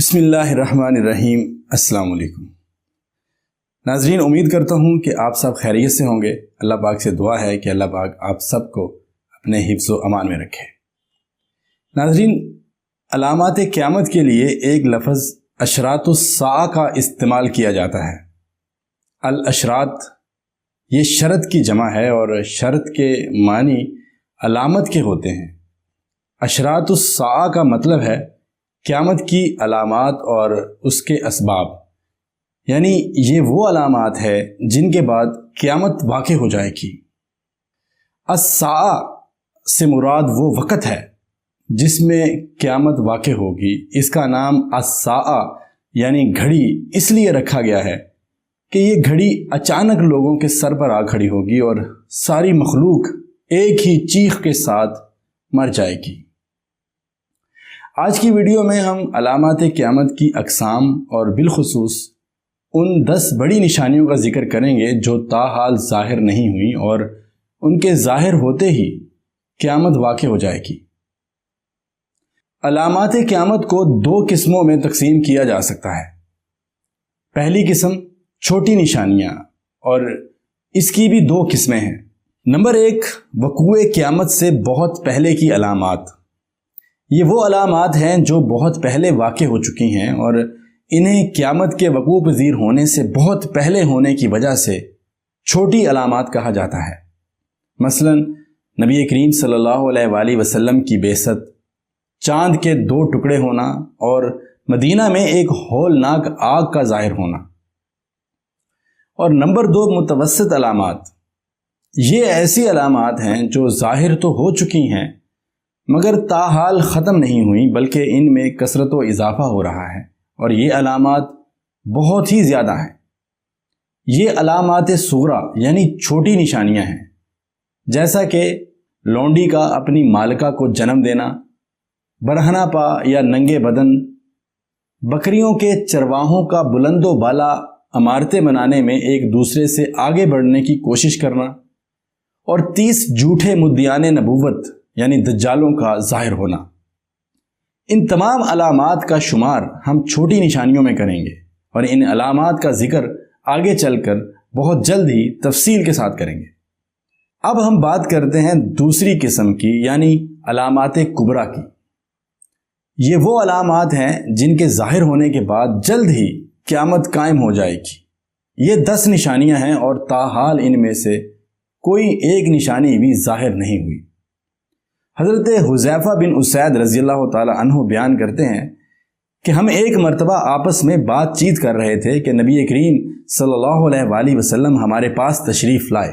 بسم اللہ الرحمن الرحیم، السلام علیکم۔ ناظرین، امید کرتا ہوں کہ آپ سب خیریت سے ہوں گے۔ اللہ پاک سے دعا ہے کہ اللہ پاک آپ سب کو اپنے حفظ و امان میں رکھے۔ ناظرین، علامات قیامت کے لیے ایک لفظ اشرات الساعہ کا استعمال کیا جاتا ہے۔ الاشرات یہ شرط کی جمع ہے اور شرط کے معنی علامت کے ہوتے ہیں۔ اشرات الساعہ کا مطلب ہے قیامت کی علامات اور اس کے اسباب۔ یعنی یہ وہ علامات ہے جن کے بعد قیامت واقع ہو جائے گی۔ اسا سے مراد وہ وقت ہے جس میں قیامت واقع ہوگی۔ اس کا نام اسا یعنی گھڑی اس لیے رکھا گیا ہے کہ یہ گھڑی اچانک لوگوں کے سر پر آ کھڑی ہوگی اور ساری مخلوق ایک ہی چیخ کے ساتھ مر جائے گی۔ آج کی ویڈیو میں ہم علامات قیامت کی اقسام اور بالخصوص ان دس بڑی نشانیوں کا ذکر کریں گے جو تاحال ظاہر نہیں ہوئی اور ان کے ظاہر ہوتے ہی قیامت واقع ہو جائے گی۔ علامات قیامت کو دو قسموں میں تقسیم کیا جا سکتا ہے۔ پہلی قسم چھوٹی نشانیاں اور اس کی بھی دو قسمیں ہیں۔ نمبر ایک، وقوع قیامت سے بہت پہلے کی علامات۔ یہ وہ علامات ہیں جو بہت پہلے واقع ہو چکی ہیں اور انہیں قیامت کے وقوع پذیر ہونے سے بہت پہلے ہونے کی وجہ سے چھوٹی علامات کہا جاتا ہے۔ مثلا، نبی کریم صلی اللہ علیہ وآلہ وسلم کی بیست چاند کے دو ٹکڑے ہونا اور مدینہ میں ایک ہولناک آگ کا ظاہر ہونا۔ اور نمبر دو، متوسط علامات۔ یہ ایسی علامات ہیں جو ظاہر تو ہو چکی ہیں مگر تاحال ختم نہیں ہوئی، بلکہ ان میں کثرت و اضافہ ہو رہا ہے اور یہ علامات بہت ہی زیادہ ہیں۔ یہ علامات سورا یعنی چھوٹی نشانیاں ہیں۔ جیسا کہ لونڈی کا اپنی مالکہ کو جنم دینا برہنا پا یا ننگے بدن، بکریوں کے چرواہوں کا بلند و بالا عمارتیں بنانے میں ایک دوسرے سے آگے بڑھنے کی کوشش کرنا اور تیس جھوٹے مدیان نبوت یعنی دجالوں کا ظاہر ہونا۔ ان تمام علامات کا شمار ہم چھوٹی نشانیوں میں کریں گے اور ان علامات کا ذکر آگے چل کر بہت جلد ہی تفصیل کے ساتھ کریں گے۔ اب ہم بات کرتے ہیں دوسری قسم کی یعنی علامات کبرا کی۔ یہ وہ علامات ہیں جن کے ظاہر ہونے کے بعد جلد ہی قیامت قائم ہو جائے گی۔ یہ دس نشانیاں ہیں اور تاحال ان میں سے کوئی ایک نشانی بھی ظاہر نہیں ہوئی۔ حضرت حضیفہ بن اسید رضی اللہ تعالی عنہ بیان کرتے ہیں کہ ہم ایک مرتبہ آپس میں بات چیت کر رہے تھے کہ نبی کریم صلی اللہ علیہ وآلہ وسلم ہمارے پاس تشریف لائے۔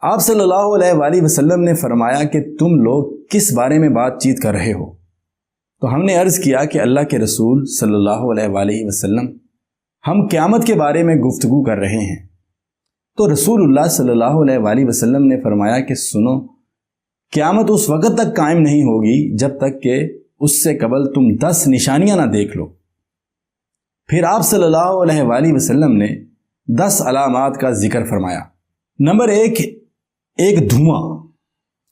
آپ صلی اللہ علیہ وآلہ وسلم نے فرمایا کہ تم لوگ کس بارے میں بات چیت کر رہے ہو؟ تو ہم نے عرض کیا کہ اللہ کے رسول صلی اللہ علیہ وآلہ وسلم ہم قیامت کے بارے میں گفتگو کر رہے ہیں۔ تو رسول اللہ صلی اللہ علیہ وآلہ وسلم نے فرمایا کہ سنو قیامت اس وقت تک قائم نہیں ہوگی جب تک کہ اس سے قبل تم دس نشانیاں نہ دیکھ لو۔ پھر آپ صلی اللہ علیہ وآلہ وسلم نے دس علامات کا ذکر فرمایا۔ نمبر ایک ایک دھواں۔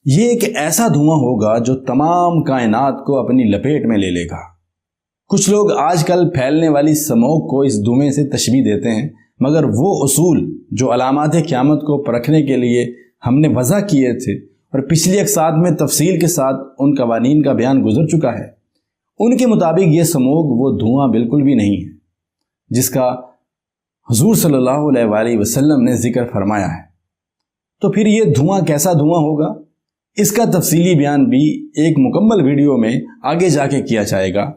یہ ایک ایسا دھواں ہوگا جو تمام کائنات کو اپنی لپیٹ میں لے لے گا۔ کچھ لوگ آج کل پھیلنے والی سموک کو اس دھویں سے تشبیح دیتے ہیں، مگر وہ اصول جو علامات قیامت کو پرکھنے کے لیے ہم نے وضع کیے تھے اور پچھلی ایک ساتھ میں تفصیل کے ساتھ ان قوانین کا بیان گزر چکا ہے۔ ان کے مطابق یہ سموگ وہ دھواں بالکل بھی نہیں ہے، جس کا حضور صلی اللہ علیہ وآلہ وسلم نے ذکر فرمایا ہے۔ تو پھر یہ دھواں کیسا دھواں ہوگا؟ اس کا تفصیلی بیان بھی ایک مکمل ویڈیو میں آگے جا کے کیا جائے گا۔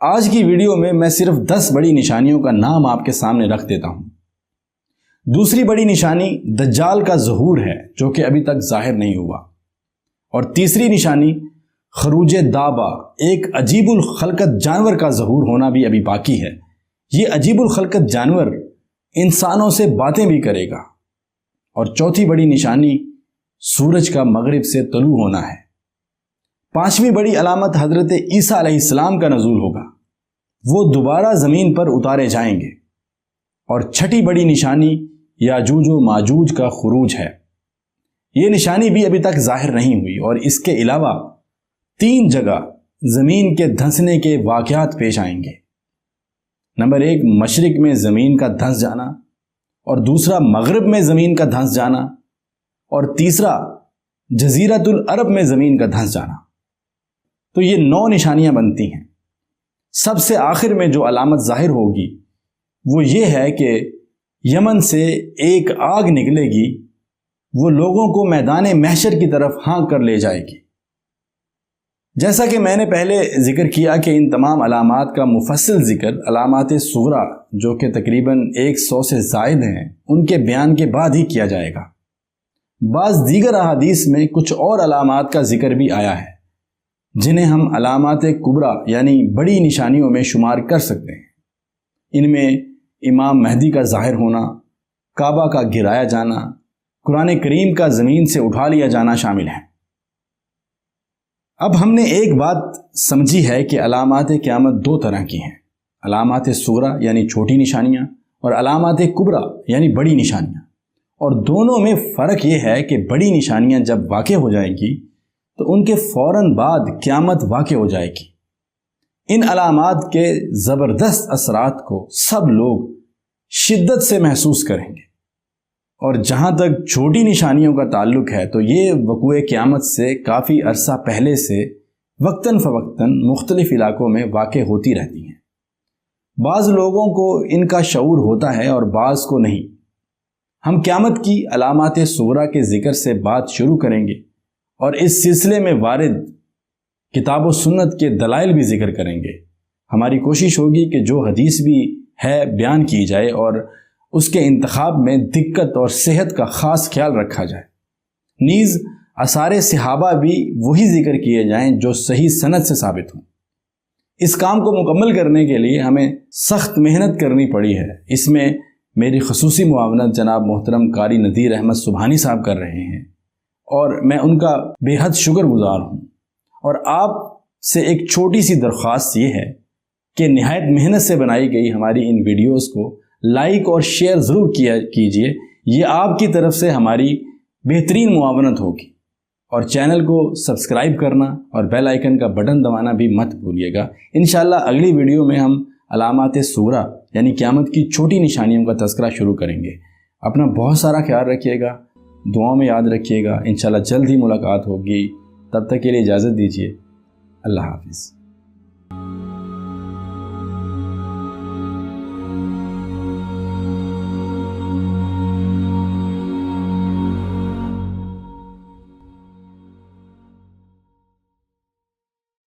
آج کی ویڈیو میں میں صرف دس بڑی نشانیوں کا نام آپ کے سامنے رکھ دیتا ہوں۔ دوسری بڑی نشانی دجال کا ظہور ہے، جو کہ ابھی تک ظاہر نہیں ہوا۔ اور تیسری نشانی خروج دابا، ایک عجیب الخلقت جانور کا ظہور ہونا بھی ابھی باقی ہے۔ یہ عجیب الخلقت جانور انسانوں سے باتیں بھی کرے گا۔ اور چوتھی بڑی نشانی سورج کا مغرب سے طلوع ہونا ہے۔ پانچویں بڑی علامت حضرت عیسیٰ علیہ السلام کا نزول ہوگا۔ وہ دوبارہ زمین پر اتارے جائیں گے۔ اور چھٹی بڑی نشانی یاجوج و ماجوج کا خروج ہے۔ یہ نشانی بھی ابھی تک ظاہر نہیں ہوئی اور اس کے علاوہ تین جگہ زمین کے دھنسنے کے واقعات پیش آئیں گے۔ نمبر ایک، مشرق میں زمین کا دھنس جانا اور دوسرا، مغرب میں زمین کا دھنس جانا اور تیسرا جزیرت العرب میں زمین کا دھنس جانا۔ تو یہ نو نشانیاں بنتی ہیں۔ سب سے آخر میں جو علامت ظاہر ہوگی وہ یہ ہے کہ یمن سے ایک آگ نکلے گی، وہ لوگوں کو میدان محشر کی طرف ہاں کر لے جائے گی۔ جیسا کہ میں نے پہلے ذکر کیا کہ ان تمام علامات کا مفصل ذکر علامات سغرا جو کہ تقریباً ایک سو سے زائد ہیں، ان کے بیان کے بعد ہی کیا جائے گا۔ بعض دیگر احادیث میں کچھ اور علامات کا ذکر بھی آیا ہے، جنہیں ہم علامات کبرا یعنی بڑی نشانیوں میں شمار کر سکتے ہیں۔ ان میں امام مہدی کا ظاہر ہونا، کعبہ کا گرایا جانا، قرآن کریم کا زمین سے اٹھا لیا جانا شامل ہے اب ہم نے ایک بات سمجھی ہے کہ علامات قیامت دو طرح کی ہیں۔ علامات سغرا یعنی چھوٹی نشانیاں اور علامات کبرا یعنی بڑی نشانیاں۔ اور دونوں میں فرق یہ ہے کہ بڑی نشانیاں جب واقع ہو جائیں گی، تو ان کے فوراً بعد قیامت واقع ہو جائے گی۔ ان علامات کے زبردست اثرات کو سب لوگ شدت سے محسوس کریں گے۔ اور جہاں تک چھوٹی نشانیوں کا تعلق ہے، تو یہ وقوع قیامت سے کافی عرصہ پہلے سے وقتاً فوقتاً مختلف علاقوں میں واقع ہوتی رہتی ہیں۔ بعض لوگوں کو ان کا شعور ہوتا ہے اور بعض کو نہیں۔ ہم قیامت کی علامات صورہ کے ذکر سے بات شروع کریں گے اور اس سلسلے میں وارد کتاب و سنت کے دلائل بھی ذکر کریں گے۔ ہماری کوشش ہوگی کہ جو حدیث بھی ہے بیان کی جائے اور اس کے انتخاب میں دقت اور صحت کا خاص خیال رکھا جائے۔ نیز اثار صحابہ بھی وہی ذکر کیے جائیں جو صحیح صنعت سے ثابت ہوں۔ اس کام کو مکمل کرنے کے لیے ہمیں سخت محنت کرنی پڑی ہے۔ اس میں میری خصوصی معاونت جناب محترم قاری ندیر احمد سبحانی صاحب کر رہے ہیں اور میں ان کا بے حد شکر گزار ہوں۔ اور آپ سے ایک چھوٹی سی درخواست یہ ہے کہ نہایت محنت سے بنائی گئی ہماری ان ویڈیوز کو لائک اور شیئر ضرور کیا کیجیے، یہ آپ کی طرف سے ہماری بہترین معاونت ہوگی۔ اور چینل کو سبسکرائب کرنا اور بیل آئیکن کا بٹن دبانا بھی مت بھولیے گا۔ انشاءاللہ اگلی ویڈیو میں ہم علامات سورہ یعنی قیامت کی چھوٹی نشانیوں کا تذکرہ شروع کریں گے۔ اپنا بہت سارا خیال رکھیے گا، دعاؤں میں یاد رکھیے گا۔ انشاءاللہ جلد ہی ملاقات ہوگی۔ تب تک کے لیے اجازت دیجیے اللہ حافظ۔